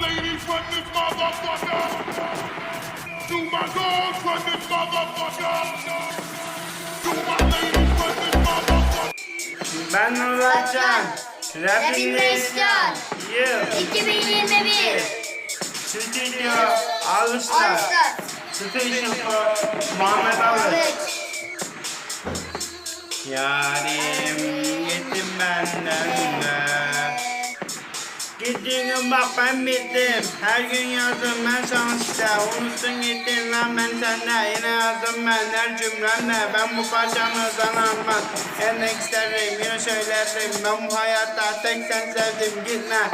my ladies run this motherfucker. Do my dogs run this motherfucker. Do my ladies run this motherfucker. Ben Nurullah Rapid Mescan. Yıl 2021. Stüdyo Alışlar Alstar. Station for Muhammed Ali Yarim gittim benden de Gittiğin bak ben bittim Her gün yazdım ben sana işte. Unuttun gittin lan ben sende Yine yazdım ben her cümlemle. Ben bu parçamı sana anlat Yenmek isterim yine söylerim Ben bu hayatta tek sen sevdim. Gitme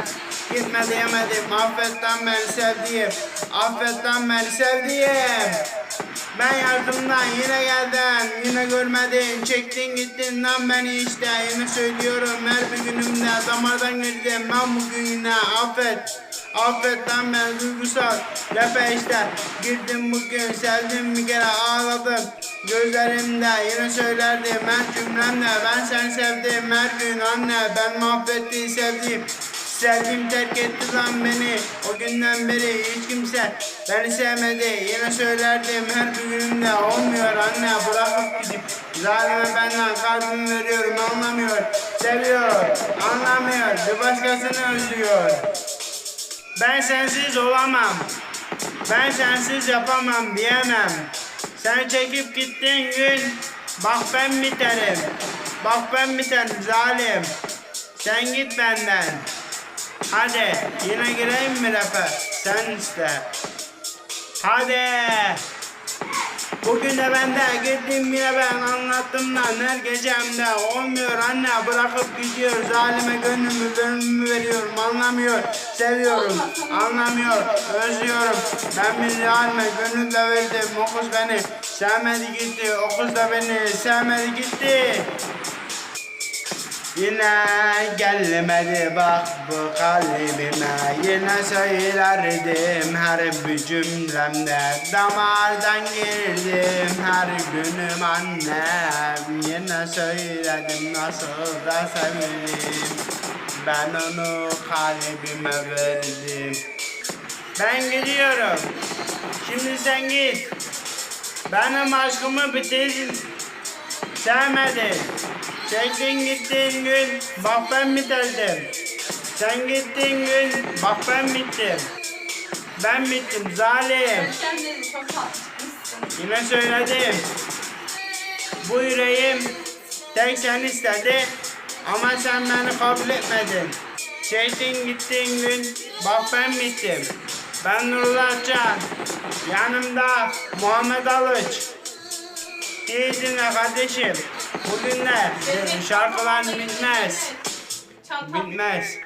gitme diyemedim. Affet lan beni sevdiğim. Affet lan beni sevdiğim ben yardımdan yine geldin Yine görmedin. Çektin gittin lan beni işte. Yine söylüyorum her bir günümde damardan girdim. Ben bugün yine affet Affet lan ben duygusal Rap'e işte. Girdim bugün Sevdim bir kere ağladım. Gözlerimde yine söylerdim ben cümlemle Ben sen sevdim. Her gün anne Ben mahvetti sevdiğim Sevdiğim terk etti lan beni. O günden beri hiç kimse beni sevmedi. Yine söylerdim her bir günümde Olmuyor anne bırakıp gidip. Zalime benden kalbimi veriyorum anlamıyor. Seviyor anlamıyor Bir başkasını özlüyor. Ben sensiz olamam. Ben sensiz yapamam diyemem. Sen çekip gittiğin gün Bak ben biterim. Bak ben biterim zalim. Sen git benden Hadi yine gireyim mi rap'e? Sen iste. Hadi. Bugün de ben de gittim yine ben anlattım lan her gecemde olmuyor anne bırakıp gidiyor zalime gönlümü gönlümü veriyorum anlamıyor seviyorum anlamıyor özlüyorum ben bir zalime gönül de verdim o kız beni sevmedi gitti o kız da beni sevmedi gitti Yine gelmedi bak bu kalbime. Yine söylerdim her bir cümlemde. Damardan girdim her günüm annem. Yine söyledim nasıl da sevdim. Ben onu kalbime verdim. Ben gidiyorum. Şimdi sen git. Benim aşkımı bitirdin. Sevmedin. Çektin gittiğin gün bak ben bitirdim. Sen gittiğin gün bak ben bittim. Ben bittim zalim. Sen. Yine söyledim. Bu yüreğim tek sen istedi. Ama sen beni kabul etmedin. Çektin gittiğin gün bak ben bittim. Ben Nurullah Can. Yanımda Muhammed Alıç. İyi dinle kardeşim. Bugünler şarkılar bitmez. Bitmez.